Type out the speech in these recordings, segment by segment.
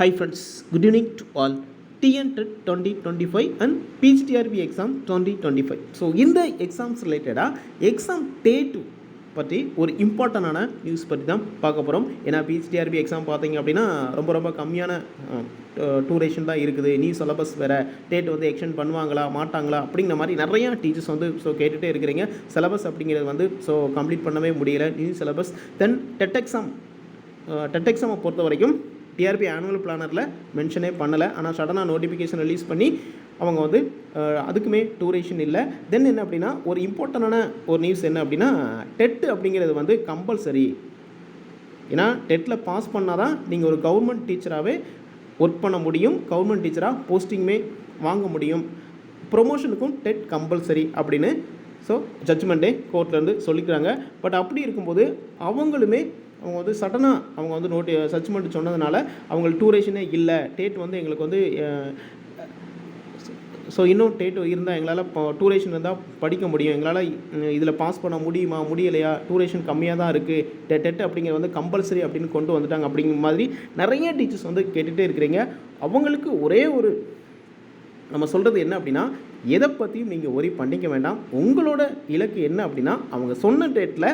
Hi friends good evening friends, good evening to all. TN TET 2025 and PGTRB exam 2025. So இந்த exams ரிலேட்டடாக exam டே two பற்றி ஒரு இம்பார்ட்டண்டான news பற்றி தான் பார்க்க போகிறோம் ஏன்னா பிஜிடிஆர்பி எக்ஸாம் பார்த்தீங்க அப்படின்னா ரொம்ப ரொம்ப கம்மியான டூரேஷன் தான் இருக்குது. நியூ சிலபஸ் வேறு டேட் வந்து எக்ஸ்டெண்ட் பண்ணுவாங்களா மாட்டாங்களா அப்படிங்கிற மாதிரி நிறையா டீச்சர்ஸ் வந்து ஸோ கேட்டுகிட்டே இருக்கிறீங்க. சிலபஸ் அப்படிங்கிறது வந்து ஸோ கம்ப்ளீட் பண்ணவே முடியல. New syllabus then TET exam TET எக்ஸாமை பொறுத்த வரைக்கும் டிஆர்பி ஆனுவல் பிளானரில் மென்ஷனே பண்ணலை. ஆனால் சடனாக நோட்டிஃபிகேஷன் ரிலீஸ் பண்ணி அவங்க வந்து அதுக்குமே டூரேஷன் இல்லை. தென் என்ன அப்படின்னா ஒரு இம்பார்ட்டண்டான ஒரு நியூஸ் என்ன அப்படின்னா டெட் அப்படிங்கிறது வந்து கம்பல்சரி ஏன்னா டெட்டில் பாஸ் பண்ணால் தான் நீங்கள் ஒரு கவர்மெண்ட் டீச்சராகவே ஒர்க் பண்ண முடியும். கவர்மெண்ட் டீச்சராக போஸ்டிங்குமே வாங்க முடியும். ப்ரொமோஷனுக்கும் டெட் கம்பல்சரி அப்படின்னு ஸோ ஜட்ஜ்மெண்ட்டே கோர்ட்லேருந்து சொல்லிக்கிறாங்க. பட் அப்படி இருக்கும்போது அவங்களுமே அவங்க வந்து சடனாக அவங்க வந்து நோட்டி சச்மெண்ட் சொன்னதுனால அவங்களுக்கு டூரேஷனே இல்லை. டேட் வந்து எங்களுக்கு வந்து ஸோ இன்னும் டேட் இருந்தால் எங்களால் இப்போ டூரேஷன் இருந்தால் படிக்க முடியும். எங்களால் இதில் பாஸ் பண்ண முடியுமா முடியலையா? டூரேஷன் கம்மியாக தான் இருக்குது டெ டெட் அப்படிங்கிறது வந்து கம்பல்சரி அப்படின்னு கொண்டு வந்துட்டாங்க. அப்படிங்கிற மாதிரி நிறைய டீச்சர்ஸ் வந்து கேட்டுகிட்டே இருக்கிறீங்க. அவங்களுக்கு ஒரே ஒரு நம்ம சொல்கிறது என்ன அப்படின்னா எதை பற்றியும் நீங்கள் ஒரி பண்ணிக்க வேண்டாம். உங்களோட இலக்கு என்ன அப்படின்னா அவங்க சொன்ன டேட்டில்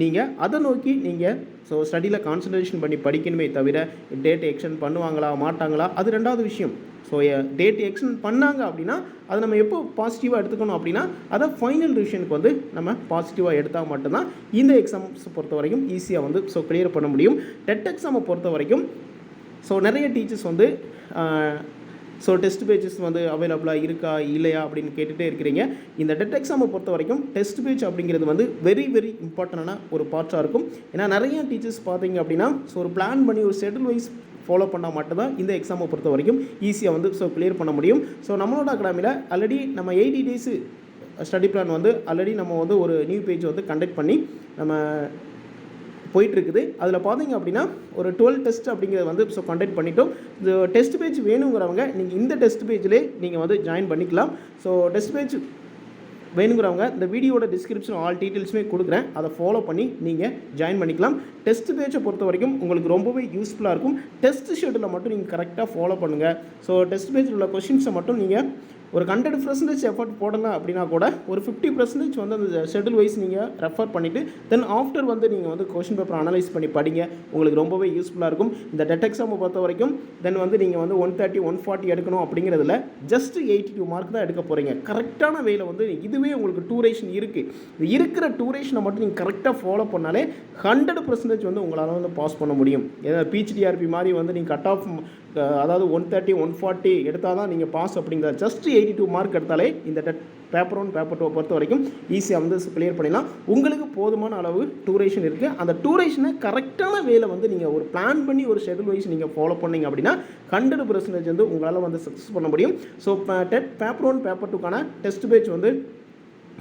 நீங்கள் அதை நோக்கி நீங்கள் ஸோ ஸ்டடியில் கான்சன்ட்ரேஷன் பண்ணி படிக்கணுமே தவிர டேட் எக்ஸ்டெண்ட் பண்ணுவாங்களா மாட்டாங்களா அது ரெண்டாவது விஷயம். ஸோ டேட் எக்ஸ்டெண்ட் பண்ணாங்க அப்படின்னா அதை நம்ம எப்போ பாசிட்டிவாக எடுத்துக்கணும் அப்படின்னா அதை ஃபைனல் ரிவிஷனுக்கு வந்து நம்ம பாசிட்டிவாக எடுத்தால் மட்டும்தான் இந்த எக்ஸாம்ஸ் பொறுத்த வரைக்கும் ஈஸியாக வந்து ஸோ கிளியர் பண்ண முடியும். டெட் எக்ஸாமை பொறுத்த வரைக்கும் ஸோ நிறைய டீச்சர்ஸ் வந்து ஸோ டெஸ்ட் பேஜஸ் வந்து அவைலபிளாக இருக்கா இல்லையா அப்படின்னு கேட்டுகிட்டே இருக்கிறீங்க. இந்த டெட் எக்ஸாமை பொறுத்த வரைக்கும் டெஸ்ட் பேஜ் அப்படிங்கிறது வந்து வெரி வெரி இம்பார்ட்டண்டான ஒரு பார்ட்டாக இருக்கும். ஏன்னா நிறைய டீச்சர்ஸ் பார்த்தீங்க அப்படின்னா ஸோ ஒரு பிளான் பண்ணி ஒரு ஷெட்யூல் வைஸ் ஃபாலோ பண்ணால் மட்டும்தான் இந்த எக்ஸாமை பொறுத்த வரைக்கும் ஈஸியாக வந்து ஸோ கிளியர் பண்ண முடியும். ஸோ நம்மளோட அகாடமியில் ஆல்ரெடி நம்ம எயிட்டி டேஸு ஸ்டடி பிளான் வந்து ஆல்ரெடி நம்ம வந்து ஒரு நியூ பேஜ் வந்து கண்டக்ட் பண்ணி நம்ம போயிட்டுருக்குது. அதில் பார்த்தீங்க அப்படின்னா ஒரு டுவெல் டெஸ்ட் அப்படிங்கிறத வந்து ஸோ கண்டக்ட் பண்ணிட்டோம். இந்த டெஸ்ட் பேஜ் வேணுங்கிறவங்க நீங்கள் இந்த டெஸ்ட் பேஜ்லேயே நீங்கள் வந்து ஜாயின் பண்ணிக்கலாம். ஸோ டெஸ்ட் பேஜ் வேணுங்கிறவங்க இந்த வீடியோட டிஸ்கிரிப்ஷன் ஆல் டீட்டெயில்ஸுமே கொடுக்குறேன். அதை ஃபாலோ பண்ணி நீங்கள் ஜாயின் பண்ணிக்கலாம். டெஸ்ட் பேஜை பொறுத்த வரைக்கும் உங்களுக்கு ரொம்பவே யூஸ்ஃபுல்லாக இருக்கும். டெஸ்ட் ஷெடியூலை மட்டும் நீங்கள் கரெக்டாக ஃபாலோ பண்ணுங்கள் ஸோ டெஸ்ட் பேஜில் உள்ள கொஷின்ஸை மட்டும் நீங்கள் ஒரு ஹண்ட்ரட் பர்சன்டேஜ் எஃபர்ட் போடல அப்படின்னா கூட ஒரு ஃபிஃப்டி பர்சன்டேஜ் வந்து அந்த ஷெடியூல் வைஸ் நீங்கள் ரெஃபர் பண்ணிவிட்டு தென் ஆஃப்டர் வந்து நீங்கள் வந்து கொஷின் பேப்பர் அனலைஸ் பண்ணி படிங்க. உங்களுக்கு ரொம்பவே யூஸ்ஃபுல்லாக இருக்கும். இந்த டெட் எக்ஸாமை பொறுத்த வரைக்கும் தென் வந்து நீங்கள் வந்து ஒன் தேர்ட்டி ஒன் ஃபார்ட்டி எடுக்கணும் அப்படிங்கிறதுல ஜஸ்ட் எயிட்டி டூ மார்க் தான் எடுக்க போகிறீங்க கரெக்டான வேலை வந்து இதுவே உங்களுக்கு டூரேஷன் இருக்குது இருக்கிற டூரேஷனை மட்டும் நீங்கள் கரெக்டாக ஃபாலோ பண்ணாலே ஹண்ட்ரட் பர்சன்டேஜ் வந்து உங்களால் வந்து பாஸ் பண்ண முடியும். ஏதாவது பிஹெச்டிஆர்பி மாதிரி வந்து நீங்கள் கட் ஆஃப் அதாவது ஒன் தேர்ட்டி ஒன் ஃபார்ட்டி எடுத்தால் தான் நீங்கள் பாஸ் அப்படிங்கிறத ஜஸ்ட் எயிட்டி டூ மார்க் எடுத்தாலே இந்த TET paper one paper two பொறுத்த வரைக்கும் ஈஸியாக வந்து கிளியர் பண்ணிடலாம். உங்களுக்கு போதுமான அளவு டூரேஷன் இருக்குது அந்த டூரேஷனை கரெக்டான வேலை வந்து நீங்கள் ஒரு பிளான் பண்ணி ஒரு ஷெடியூல் வைஸ் நீங்கள் ஃபாலோ பண்ணீங்க அப்படின்னா ஹண்ட்ரட் பர்சன்டேஜ் வந்து உங்களால் வந்து சக்ஸஸ் பண்ண முடியும். So TET paper one paper டூக்கான test page வந்து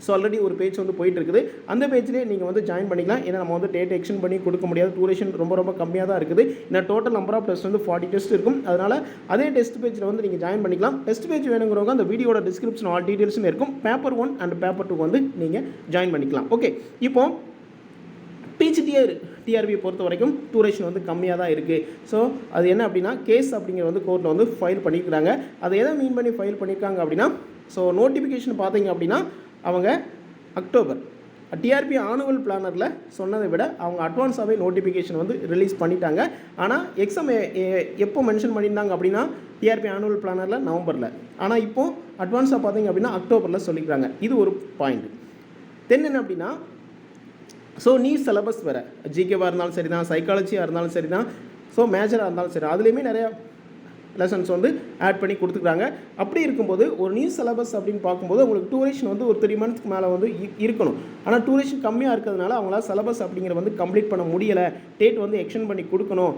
ஸோ ஆல்ரெடி ஒரு பேஜ் வந்து போயிட்டு இருக்குது அந்த பேஜ்லேயே நீங்கள் வந்து ஜாயின் பண்ணிக்கலாம். ஏன்னா நம்ம வந்து டேட் எக்ஸ்டெண்ட் பண்ணி கொடுக்க முடியாது. டூரேஷன் ரொம்ப ரொம்ப கம்மியாக தான் இருக்குது. ஏன்னா டோட்டல் நம்பர் ஆஃப் டெஸ்ட் வந்து ஃபார்ட்டி டெஸ்ட் இருக்கும். அதனால் அதே டெஸ்ட் பேஜில் வந்து நீங்கள் ஜாயின் பண்ணிக்கலாம். டெஸ்ட் பேஜ் வேணுங்கிறவங்க அந்த வீடியோட டிஸ்கிரிப்ஷன் ஆல் டீட்டெயில்ஸும் இருக்கும். Paper one and paper two வந்து நீங்கள் ஜாயின் பண்ணிக்கலாம். ஓகே இப்போ பிஹெச்டிஆர் டிஆர்பியை பொறுத்த வரைக்கும் டூரேஷன் வந்து கம்மியாக தான் இருக்குது ஸோ அது என்ன அப்படின்னா கேஸ் அப்படிங்கிற வந்து கோர்ட்டில் வந்து ஃபைல் பண்ணியிருக்கிறாங்க அதை எதை மீன் பண்ணி ஃபைல் பண்ணியிருக்காங்க அப்படின்னா ஸோ நோட்டிஃபிகேஷன் பார்த்தீங்க அப்படின்னா அவங்க அக்டோபர். டிஆர்பி ஆனுவல் பிளானரில் சொன்னதை விட அவங்க அட்வான்ஸாகவே நோட்டிஃபிகேஷன் வந்து ரிலீஸ் பண்ணிட்டாங்க. ஆனால் எக்ஸாம் எப்போ மென்ஷன் பண்ணியிருந்தாங்க அப்படின்னா டிஆர்பி ஆனுவல் பிளானரில் நவம்பரில் ஆனால் இப்போது அட்வான்ஸாக பார்த்தீங்க அப்படின்னா அக்டோபரில் சொல்லிக்கிறாங்க. இது ஒரு பாயிண்ட் தென் என்ன அப்படின்னா ஸோ நீ சிலபஸ் வேறு. ஜிகேவாக இருந்தாலும் சரி தான் சைக்காலஜியாக இருந்தாலும் சரி தான் ஸோ மேஜராக இருந்தாலும் சரி. அதுலேயுமே நிறையா லெசன்ஸ் வந்து ஆட் பண்ணி கொடுத்துக்கிறாங்க. அப்படி இருக்கும்போது ஒரு நியூ சிலபஸ் அப்படின்னு பார்க்கும்போது உங்களுக்கு டூரேஷன் வந்து ஒரு த்ரீ மந்த்ஸ்க்கு மேலே வந்து இருக்கணும். ஆனால் டூரேஷன் கம்மியாக இருக்கிறதுனால அவங்களால சிலபஸ் அப்படிங்கிற வந்து கம்ப்ளீட் பண்ண முடியலை. டேட் வந்து எக்ஸ்டெண்ட் பண்ணி கொடுக்கணும்.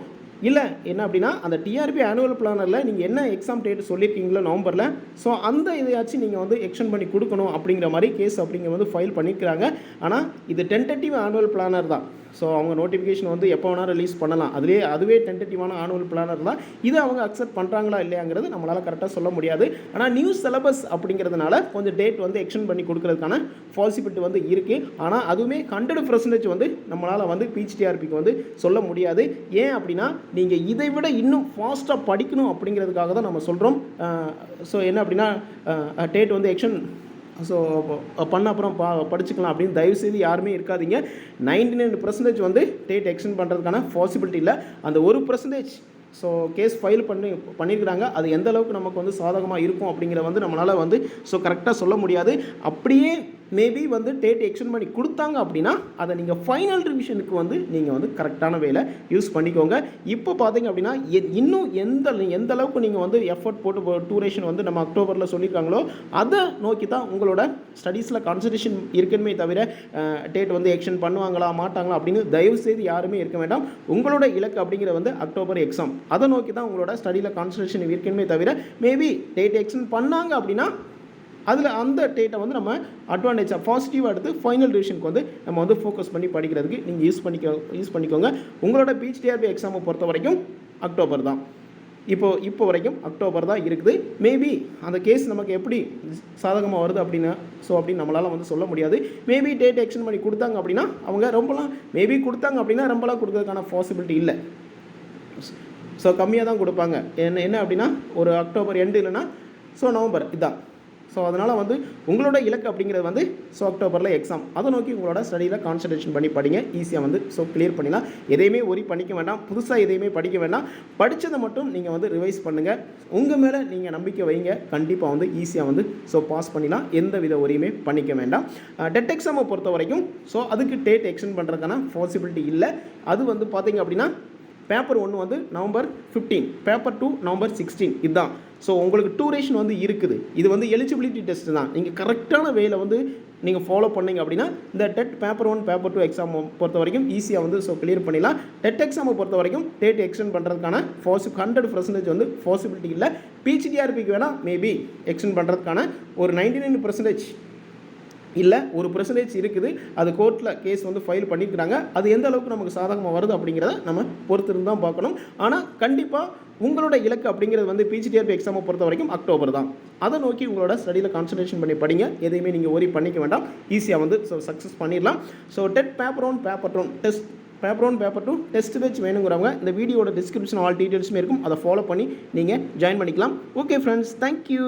இல்லை என்ன அப்படின்னா அந்த டிஆர்பி ஆனுவல் பிளானரில் நீங்கள் என்ன எக்ஸாம் டேட் சொல்லியிருக்கீங்களோ நவம்பரில் ஸோ அந்த இதையாச்சும் நீங்கள் வந்து எக்ஸ்டெண்ட் பண்ணி கொடுக்கணும் அப்படிங்கிற மாதிரி கேஸ் அப்படிங்கிற வந்து ஃபைல் பண்ணிக்கிறாங்க ஆனால் இது டென்டேட்டிவ் ஆனுவல் பிளானர் தான். ஸோ அவங்க நோட்டிஃபிகேஷன் வந்து எப்போ வேணால் ரிலீஸ் பண்ணலாம். அதுலேயே அதுவே டென்டேட்டிவான ஆனுவல் பிளானர் தான் இதை அவங்க அக்செப்ட் பண்ணுறாங்களா இல்லையாங்கிறது நம்மளால் கரெக்டாக சொல்ல முடியாது. ஆனால் நியூ சிலபஸ் அப்படிங்கிறதுனால கொஞ்சம் டேட் வந்து எக்ஸ்டெண்ட் பண்ணி கொடுக்கறதுக்கான பாசிபிலிட்டி வந்து இருக்குது ஆனால் அதுவுமே ஹண்ட்ரட் பர்சன்டேஜ் வந்து நம்மளால் வந்து பிஹெச்டிஆர்பிக்கு வந்து சொல்ல முடியாது. ஏன் அப்படின்னா நீங்கள் இதை விட இன்னும் ஃபாஸ்ட்டாக படிக்கணும் அப்படிங்கிறதுக்காக தான் நம்ம சொல்கிறோம் ஸோ என்ன அப்படின்னா டேட் வந்து எக்ஷன் ஸோ பண்ண அப்புறம் பா படிச்சுக்கலாம் அப்படின்னு தயவுசெய்து யாருமே இருக்காதீங்க. நைன்டி நைன் பர்சன்டேஜ் வந்து டேட் எக்ஸ்டெண்ட் பண்ணுறதுக்கான பாசிபிலிட்டி இல்லை. அந்த ஒரு பர்சன்டேஜ் ஸோ கேஸ் ஃபைல் பண்ணி பண்ணியிருக்கிறாங்க அது எந்த அளவுக்கு நமக்கு வந்து சாதகமாக இருக்கும் அப்படிங்கிற வந்து நம்மளால் வந்து ஸோ கரெக்டாக சொல்ல முடியாது. அப்படியே மேபி வந்து டேட் எக்ஸ்டெண்ட் பண்ணி கொடுத்தாங்க அப்படின்னா அதை நீங்கள் ஃபைனல் ரிவிஷனுக்கு வந்து நீங்கள் வந்து கரெக்டான வேலை யூஸ் பண்ணிக்கோங்க. இப்போ பார்த்தீங்க அப்படின்னா எ- இன்னும் எந்த எந்த அளவுக்கு நீங்கள் வந்து எஃபர்ட் போட்டு டூரேஷன் வந்து நம்ம அக்டோபரில் சொல்லியிருக்காங்களோ அதை நோக்கி தான் உங்களோட ஸ்டடீஸில் கான்சன்ட்ரேஷன் இருக்கணுமே தவிர டேட் வந்து எக்ஷன் பண்ணுவாங்களா மாட்டாங்களா அப்படின்னு தயவு செய்து யாருமே இருக்க வேண்டாம். உங்களோட இலக்கு அப்படிங்கிற வந்து அக்டோபர் எக்ஸாம் அதை நோக்கி தான் உங்களோட ஸ்டடியில் கான்சன்ட்ரேஷன் இருக்கணுமே தவிர மேபி டேட் எக்ஷன் பண்ணாங்க அப்படின்னா அதில் அந்த டேட்டை வந்து நம்ம அட்வான்டேஜாக பாசிட்டிவாக எடுத்து ஃபைனல் டிவிஷனுக்கு வந்து நம்ம வந்து ஃபோக்கஸ் பண்ணி படிக்கிறதுக்கு நீங்கள் யூஸ் பண்ணிக்கோ யூஸ் பண்ணிக்கோங்க. உங்களோட பிஹெச்டிஆர்பி எக்ஸாமை பொறுத்த வரைக்கும் அக்டோபர் தான். இப்போ இப்போ வரைக்கும் அக்டோபர் தான் இருக்குது. மேபி அந்த கேஸ் நமக்கு எப்படி சாதகமாக வருது அப்படின்னு ஸோ அப்படின்னு நம்மளால் வந்து சொல்ல முடியாது. மேபி டேட் எக்ஸ்டன் பண்ணி கொடுத்தாங்க அப்படின்னா அவங்க ரொம்பலாம் மேபி கொடுத்தாங்க அப்படின்னா ரொம்பலாம் கொடுக்கறதுக்கான பாசிபிலிட்டி இல்லை. ஸோ கம்மியாக தான் கொடுப்பாங்க. என்ன என்ன அப்படின்னா ஒரு அக்டோபர் எண்டு இல்லைன்னா ஸோ நவம்பர் இதான். ஸோ அதனால் வந்து உங்களோட இலக்கு அப்படிங்கிறது வந்து ஸோ அக்டோபரில் எக்ஸாம் அதை நோக்கி உங்களோட ஸ்டடியில் கான்சன்ட்ரேஷன் பண்ணி படிங்க. ஈஸியாக வந்து ஸோ கிளியர் பண்ணிடலாம். எதையுமே ஒரி பண்ணிக்க வேண்டாம். புதுசாக எதையுமே படிக்க வேண்டாம். படித்ததை மட்டும் நீங்கள் வந்து ரிவைஸ் பண்ணுங்கள் உங்கள் மேலே நீங்கள் நம்பிக்கை வைங்க. கண்டிப்பாக வந்து ஈஸியாக வந்து ஸோ பாஸ் பண்ணிடலாம். எந்த வித ஒரியுமே பண்ணிக்க வேண்டாம். டெட் எக்ஸாமை பொறுத்த வரைக்கும் ஸோ அதுக்கு டேட் எக்ஸ்டெண்ட் பண்ணுறதுக்கான பாசிபிலிட்டி இல்லை. அது வந்து பார்த்தீங்க அப்படின்னா பேப்பர் ஒன்று வந்து November fifteen paper two November sixteen இதுதான். ஸோ உங்களுக்கு டூரேஷன் வந்து இருக்குது. இது வந்து எலிஜிபிலிட்டி டெஸ்ட் தான். நீங்கள் கரெக்டான வேலை வந்து நீங்கள் ஃபாலோ பண்ணீங்க அப்படின்னா இந்த TET paper one paper two exam பொறுத்த வரைக்கும் ஈஸியாக வந்து ஸோ கிளியர் பண்ணிடலாம். டெட் எக்ஸாமை பொறுத்த வரைக்கும் டேட் எக்ஸ்டெண்ட் பண்ணுறதுக்கான பாசி ஹண்ட்ரட் பர்சன்டேஜ் வந்து பாசிபிலிட்டி இல்லை. பிஹெச்டிஆர்பிக்கு வேணால் மேபி எக்ஸ்டெண்ட் பண்ணுறதுக்கான ஒரு நைன்டி நைன் பர்சன்டேஜ் இல்லை ஒரு பர்சன்டேஜ் இருக்குது. அது கோர்ட்டில் கேஸ் வந்து ஃபைல் பண்ணியிருக்கிறாங்க அது எந்த அளவுக்கு நமக்கு சாதகமாக வருது அப்படிங்கிறத நம்ம பொறுத்திருந்து தான் பார்க்கணும். ஆனால் கண்டிப்பாக உங்களோட இலக்கு அப்படிங்கிறது வந்து பிஜிடிஆர்பி எக்ஸாமை பொறுத்த வரைக்கும் அக்டோபர் தான். அதை நோக்கி உங்களோட ஸ்டடியில் கான்சன்ட்ரேஷன் பண்ணி படிங்க. எதையுமே நீங்கள் ஒரி பண்ணிக்க வேண்டாம். ஈஸியாக வந்து ஸோ சக்ஸஸ் பண்ணிடலாம். So TET paper one paper one test paper one paper two test batch வேணுங்கிறவங்க இந்த வீடியோட டிஸ்கிரிப்ஷன் ஆல் டீட்டெயில்ஸுமே இருக்கும். அதை ஃபாலோ பண்ணி நீங்கள் ஜாயின் பண்ணிக்கலாம். Okay friends thank you